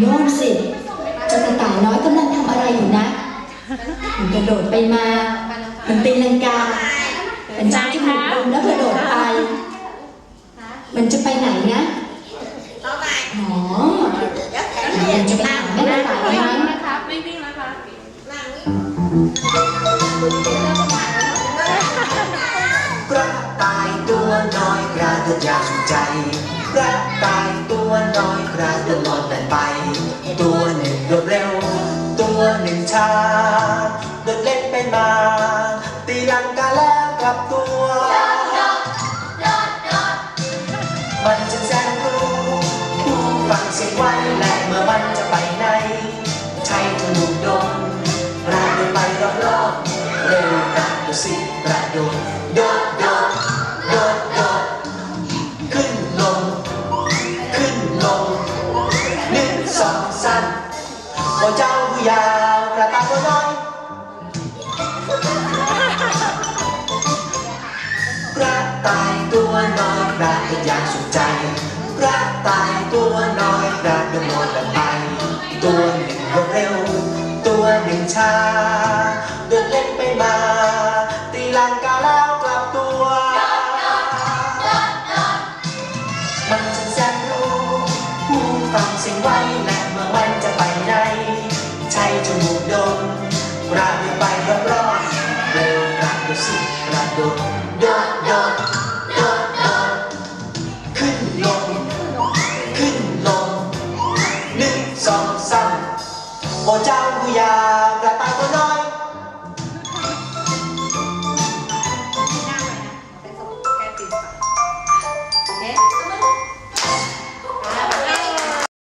โน่นสิเจ้ากระต่ายน้อยกำลังทำอะไรอยู่นะมันกระโดดไปมา มันตีลังกามันจ้าจมูกดมแล้วกระโดดไป มันจะไปไหนนะอ๋อมันจะไปหาแม่กระต่ายไม่มั้วิ่งงนะครับไม่วิ่งนะครับกระต่ายตัวน้อยกระโดดอย่างสุขใจกระต่ายตัวน้อยกระโดดลอยแต่ไป กลับตัว มันจะแสนรู้ผู้ฟังเสียงไว้และเมื่อมันจะไปไหนใช้จมูกดมกระโดดไปรอบๆเร็วกระโดดสิกระโดดโดดโดดโดดโดดขึ้นลง ขึ้นลงหนึ่งสองสามโอ้เจ้าผู้ยาวกระตาตัวน้อย ตัวน้อยกระโดดอย่างสุขใจกระต่ายตัวน้อยกระโดดโลดแบบไป ตัวหนึ่งเร็ว ตัวหนึ่งช้าเดินเล่นไปมาตีลังกาแล้วกลับตัว มันจะแสนรู้ผู้ฟังเสียงไว้และเมื่อมันจะไปไหนใช้จมูกดมระโดดไปรอบๆเร็วระโดดสิรักระโดด ขึ้นลง